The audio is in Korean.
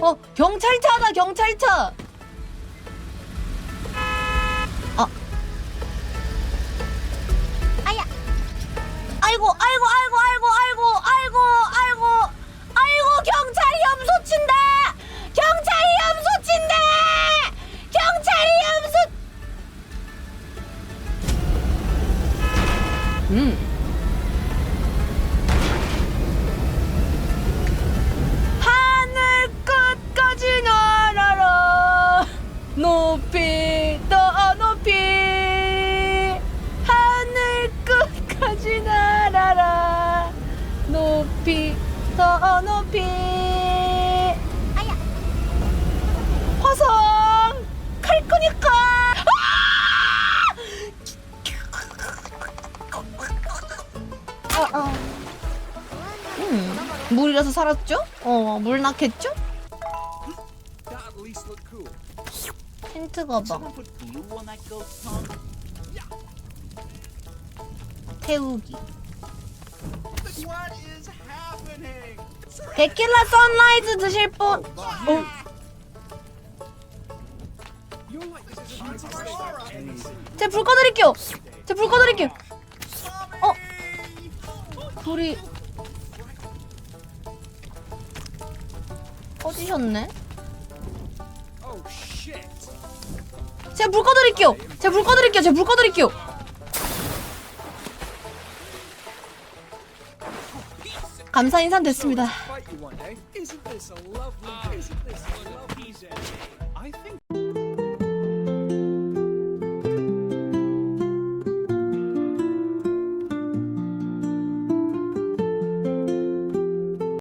어 경찰차다 경찰차. 아. 아야. 아이고 아이고 아이고 아이고 아이고 아이고 아이고 아이고 경찰이 염소 친다. 경찰이 염소 친다. 경찰이 염소. 음. 높이 더 높이 하늘 끝까지 날아라 높이 더 높이 아야 화성 갈 거니까 아! 어, 어. 음, 물이라서 살았죠? 어, 물 낙했죠? 힌트 가방. 태우기. 데킬라 선라이즈 드실 분? 어. 제불 꺼드릴게요. 제불 꺼드릴게요. 어, 불이 꺼지셨네. 제가 불 꺼드릴게요. 제가 불 꺼드릴게요. 제가 불 꺼드릴게요. 감사 인사 됐습니다.